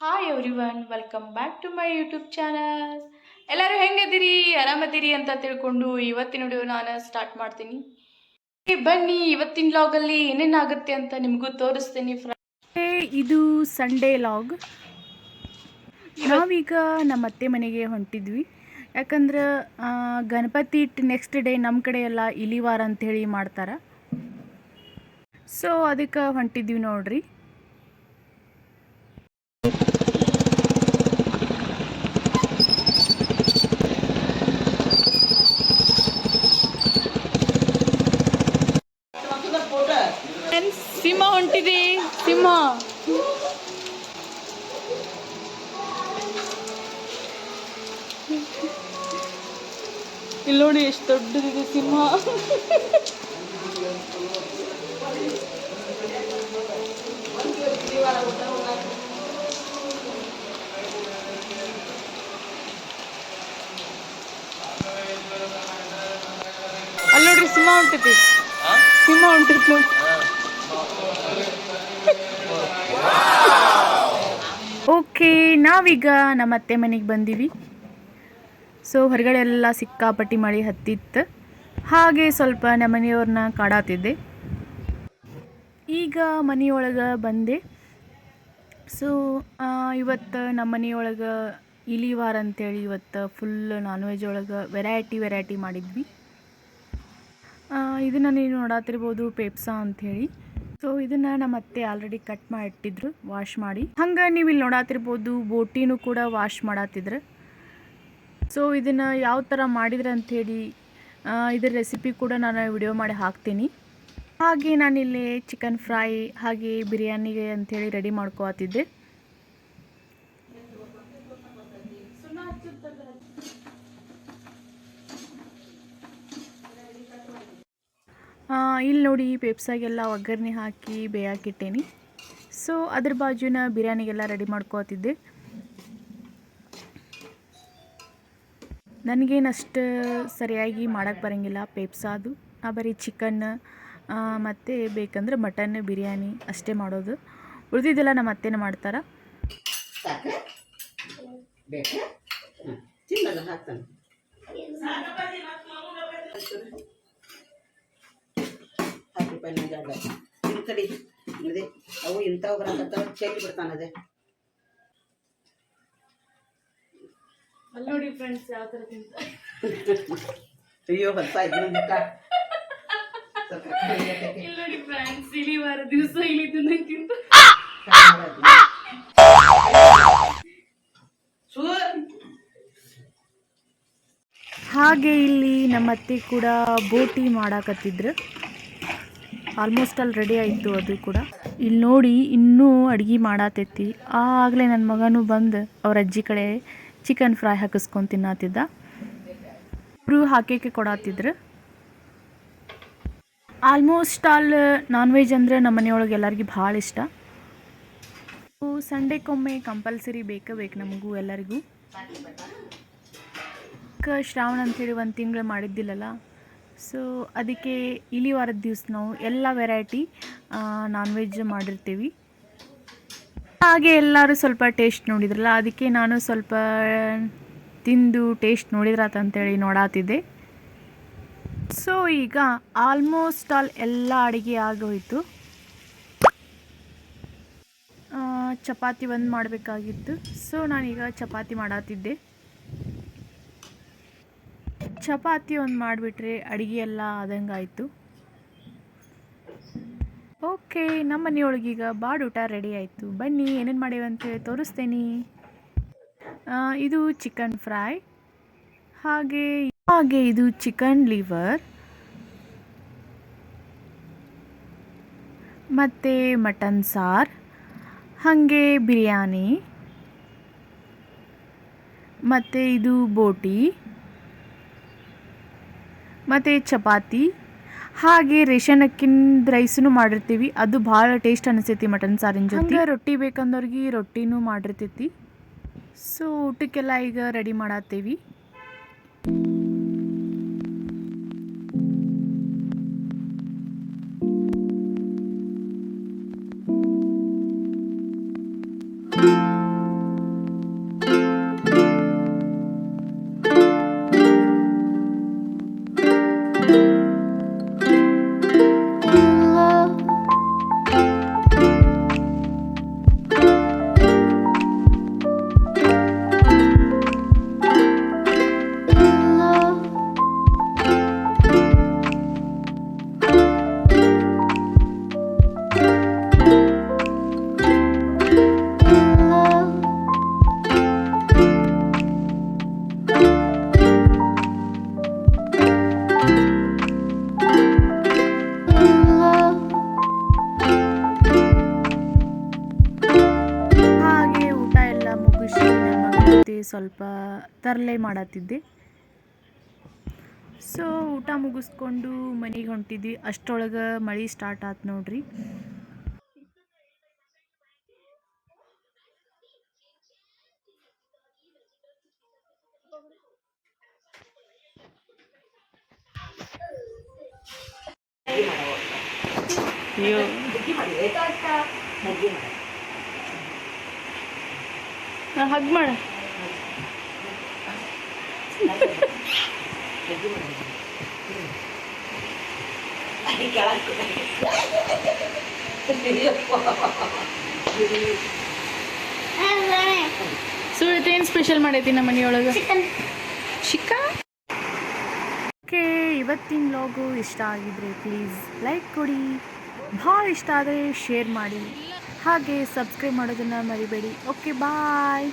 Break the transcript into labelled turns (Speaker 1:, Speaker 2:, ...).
Speaker 1: Hi everyone welcome back to my YouTube channel ಎಲ್ಲರೂ ಹೆಂಗದಿರಿ ಆರಾಮದಿರಿ ಅಂತ ತಿಳ್ಕೊಂಡು ಇವತ್ತಿನ ವಿಡಿಯೋ ನಾನು ಸ್ಟಾರ್ಟ್ ಮಾಡ್ತೀನಿ. ಬನ್ನಿ, ಇವತ್ತಿನ ಲಾಗಲ್ಲಿ ಏನೇನಾಗುತ್ತೆ ಅಂತ ನಿಮಗೂ ತೋರಿಸ್ತೀನಿ ಇದು ಸಂಡೇ ಲಾಗ್ ನಾವೀಗ ನಮ್ಮ ಅತ್ತೆ ಮನೆಗೆ ಹೊಂಟಿದ್ವಿ. ಯಾಕಂದ್ರೆ ಗಣಪತಿ ಇಟ್ಟು ನೆಕ್ಸ್ಟ್ ಡೇ ನಮ್ಮ ಕಡೆ ಎಲ್ಲ ಇಲಿವಾರ ಹೇಳಿ ಮಾಡ್ತಾರೆ. ಸೊ ಅದಕ್ಕೆ ಹೊಂಟಿದ್ವಿ ನೋಡ್ರಿ. ಸಿಂಹ ಹೊಂಟಿದಿ. ಸಿಂಹ. ಇಲ್ಲಿ ನೋಡಿ ಎಷ್ಟು ದೊಡ್ಡದಿದೆ ಸಿಂಹ. ಅಲ್ಲಿ ನೋಡ್ರಿ ಸಿಂಹ ಹೊಂಟೈತಿ ಸಿಂಹ ಹೊಂಟೈತಿ ನೋಡಿ. ಓಕೆ ನಾವೀಗ ನಮ್ಮ ಅತ್ತೆ ಮನೆಗೆ ಬಂದೀವಿ. ಸೊ ಹೊರಗಡೆ ಎಲ್ಲ ಸಿಕ್ಕಾಪಟ್ಟಿ ಮಳೆ ಹತ್ತಿತ್ತು. ಹಾಗೆ ಸ್ವಲ್ಪ ನಮ್ಮ ಮನೆಯವ್ರನ್ನ ಕಾಡಾತಿದ್ದೆ. ಈಗ ಮನೆಯೊಳಗೆ ಬಂದೆ. ಸೊ ಇವತ್ತು ನಮ್ಮ ಮನೆಯೊಳಗೆ ಇಲಿವಾರ ಅಂತೇಳಿ ಇವತ್ತು ಫುಲ್ ನಾನ್ ವೆಜ್ ಒಳಗೆ ವೆರೈಟಿ ವೆರೈಟಿ ಮಾಡಿದ್ವಿ. ಇದನ್ನು ನೀವು ನೋಡಾತಿರ್ಬೋದು ಪೇಪ್ಸಾ ಅಂಥೇಳಿ ಸೊ ಇದನ್ನ ನಮ್ಮ ಅತ್ತೆ ಆಲ್ರೆಡಿ ಕಟ್ ಮಾಡಿ ಇಟ್ಟಿದ್ರು ವಾಶ್ ಮಾಡಿ. ಹಂಗೆ ನೀವು ಇಲ್ಲಿ ನೋಡಾತಿರ್ಬೋದು, ಬೋಟಿನೂ ಕೂಡ ವಾಶ್ ಮಾಡಾತಿದ್ರು. ಸೊ ಇದನ್ನು ಯಾವ ಥರ ಮಾಡಿದ್ರೆ ಅಂಥೇಳಿ ಇದ್ರ ರೆಸಿಪಿ ಕೂಡ ನಾನು ವಿಡಿಯೋ ಮಾಡಿ ಹಾಕ್ತೀನಿ. ಹಾಗೆ ನಾನಿಲ್ಲಿ ಚಿಕನ್ ಫ್ರೈ ಹಾಗೆ ಬಿರಿಯಾನಿಗೆ ಅಂಥೇಳಿ ರೆಡಿ ಮಾಡ್ಕೋತಿದ್ದೆ. ಇಲ್ಲಿ ನೋಡಿ ಪೆಪ್ಸಾಗೆಲ್ಲ ಒಗ್ಗರಣೆ ಹಾಕಿ ಬೇಯಾಕಿಟ್ಟೇನಿ. ಸೊ ಅದ್ರ ಬಾಜುನ ಬಿರಿಯಾನಿಗೆಲ್ಲ ರೆಡಿ ಮಾಡ್ಕೋತಿದ್ದೆ. ನನಗೇನಷ್ಟು ಸರಿಯಾಗಿ ಮಾಡೋಕ್ಕೆ ಬರೋಂಗಿಲ್ಲ ಪೇಪ್ಸಾದು ನಾ ಬರೀ ಚಿಕನ್ ಮತ್ತು ಬೇಕಂದ್ರೆ ಮಟನ್ ಬಿರಿಯಾನಿ ಅಷ್ಟೇ ಮಾಡೋದು. ಉಳಿದಿದ್ದೆಲ್ಲ ನಮ್ಮ ಅತ್ತೆನೇ ಮಾಡ್ತಾರೆ.
Speaker 2: ಬೇಕಾ? ರೂಪಾಯಿ ನಂಗೆ ಅಡ್ಡ ಇನ್ನು ಅದೇ ಇದೆ ಅವು ಇಂಥವು ಬರಕತ್ತಾವ ಚೆಲ್ಲಿ ಬಿಡ್ತಾನದೆ
Speaker 1: ನೋಡಿ ಫ್ರೆಂಡ್ಸ್ ಯಾವ ಥರ ತಿಂತ
Speaker 2: ಅಯ್ಯೋ ಹೊಸ ಇದ್ನ ಮುಖ. ಸ್ವಲ್ಪ
Speaker 1: ನೋಡಿ ಫ್ರೆಂಡ್ಸ್ ಇಲಿವಾರ ದಿವಸ ಇಲಿ ತಿನ್ನಕ್ಕಿಂತ. ಹಾಗೆ ಇಲ್ಲಿ ನಮ್ಮ ಅತ್ತೆ ಕೂಡ ಬೋಟಿ ಮಾಡಾಕತ್ತಿದ್ರು. ಆಲ್ಮೋಸ್ಟ್ ಅಲ್ಲಿ ರೆಡಿ ಆಯಿತು ಅದು ಕೂಡ. ಇಲ್ಲಿ ನೋಡಿ ಇನ್ನೂ ಅಡುಗೆ ಮಾಡಾತೈತಿ. ಆಗಲೇ ನನ್ನ ಮಗನೂ ಬಂದು ಅವ್ರ ಅಜ್ಜಿ ಕಡೆ ಚಿಕನ್ ಫ್ರೈ ಹಾಕಿಸ್ಕೊಂಡು ತಿನ್ನತ್ತಿದ್ದ ಇಬ್ಬರು ಹಾಕಕ್ಕೆ ಕೊಡತ್ತಿದ್ರು ಆಲ್ಮೋಸ್ಟ್ ಆಲ್ ನಾನ್ ವೆಜ್ ಅಂದರೆ ನಮ್ಮ ಮನೆಯೊಳಗೆ ಎಲ್ಲರಿಗೂ ಭಾಳ ಇಷ್ಟ. ಸಂಡೇಕೊಮ್ಮೆ ಕಂಪಲ್ಸರಿ ಬೇಕೇ ಬೇಕು ನಮಗೂ ಎಲ್ಲರಿಗೂ. ಶ್ರಾವಣ ಅಂಥೇಳಿ ಒಂದು ತಿಂಗಳು ಮಾಡಿದ್ದಿಲ್ಲಲ್ಲ. ಸೊ ಅದಕ್ಕೆ ಇಲಿ ವಾರದ ದಿವಸ ನಾವು ಎಲ್ಲ ವೆರೈಟಿ ನಾನ್ ವೆಜ್ ಮಾಡಿರ್ತೀವಿ. ಹಾಗೆ ಎಲ್ಲರೂ ಸ್ವಲ್ಪ ಟೇಸ್ಟ್ ನೋಡಿದ್ರಲ್ಲ, ಅದಕ್ಕೆ ನಾನು ಸ್ವಲ್ಪ ತಿಂದು ಟೇಸ್ಟ್ ನೋಡಿದ್ರಾತಂತೇಳಿ ನೋಡಾತಿದ್ದೆ. ಸೊ ಈಗ ಆಲ್ಮೋಸ್ಟ್ ಆಲ್ ಎಲ್ಲ ಅಡುಗೆ ಆಗೋಯಿತು. ಚಪಾತಿ ಒಂದು ಮಾಡಬೇಕಾಗಿತ್ತು. ಸೊ ನಾನೀಗ ಚಪಾತಿ ಮಾಡಾತಿದ್ದೆ. ಚಪಾತಿ ಒಂದು ಮಾಡಿಬಿಟ್ರೆ ಅಡುಗೆ ಎಲ್ಲ ಆದಂಗಾಯಿತು ಓಕೆ ನಮ್ಮ ಮನೆಯೊಳಗೀಗ ಬಾಡೂಟ ರೆಡಿ ಆಯಿತು. ಬನ್ನಿ, ಏನೇನು ಮಾಡೇವಿ ಅಂತೇಳಿ ತೋರಿಸ್ತೇನೆ. ಇದು ಚಿಕನ್ ಫ್ರೈ ಹಾಗೆ ಹಾಗೆ ಇದು ಚಿಕನ್ ಲಿವರ್ ಮತ್ತು ಮಟನ್ ಸಾರು. ಹಾಗೆ ಬಿರಿಯಾನಿ. ಮತ್ತು ಇದು ಬೋಟಿ. ಮತ್ತು ಚಪಾತಿ, ಹಾಗೆ ರೇಷನ್ ಅಕ್ಕಿನ ರೈಸನ್ನು ಮಾಡಿರ್ತೀವಿ. ಅದು ಭಾಳ ಟೇಸ್ಟ್ ಅನಿಸ್ತೈತಿ ಮಟನ್ ಸಾರಿನ ಜೊತೆ. ರೊಟ್ಟಿ ಬೇಕಂದವ್ರಿಗೆ ರೊಟ್ಟಿನೂ ಮಾಡಿರ್ತೈತಿ ಸೊ ಊಟಕ್ಕೆಲ್ಲ ಈಗ ರೆಡಿ ಮಾಡತ್ತೀವಿ. ಜೊತೆ ಸ್ವಲ್ಪ ತರಲೆ ಮಾಡತ್ತಿದ್ದೆ. ಸೊ ಊಟ ಮುಗಿಸ್ಕೊಂಡು ಮನೆಗೆ ಹೊಂಟಿದ್ವಿ. ಅಷ್ಟರೊಳಗೆ ಮಳೆ ಸ್ಟಾರ್ಟ್ ಆತು ನೋಡ್ರಿ. ಹಗ್ ಮಾಡ. ಸುಳ್ಳು ಏನು ಸ್ಪೆಷಲ್ ಮಾಡೈತಿ ನಮ್ಮ ಮನೆಯೊಳಗೆ? ಚಿಕನ್ ಓಕೆ ಇವತ್ತಿನ ಲಾಗು ಇಷ್ಟ ಆಗಿದ್ರೆ ಪ್ಲೀಸ್ ಲೈಕ್ ಕೊಡಿ. ಭಾಳ ಇಷ್ಟ ಆದರೆ ಶೇರ್ ಮಾಡಿ. ಹಾಗೆ ಸಬ್ಸ್ಕ್ರೈಬ್ ಮಾಡೋದನ್ನು ಮರಿಬೇಡಿ. Okay bye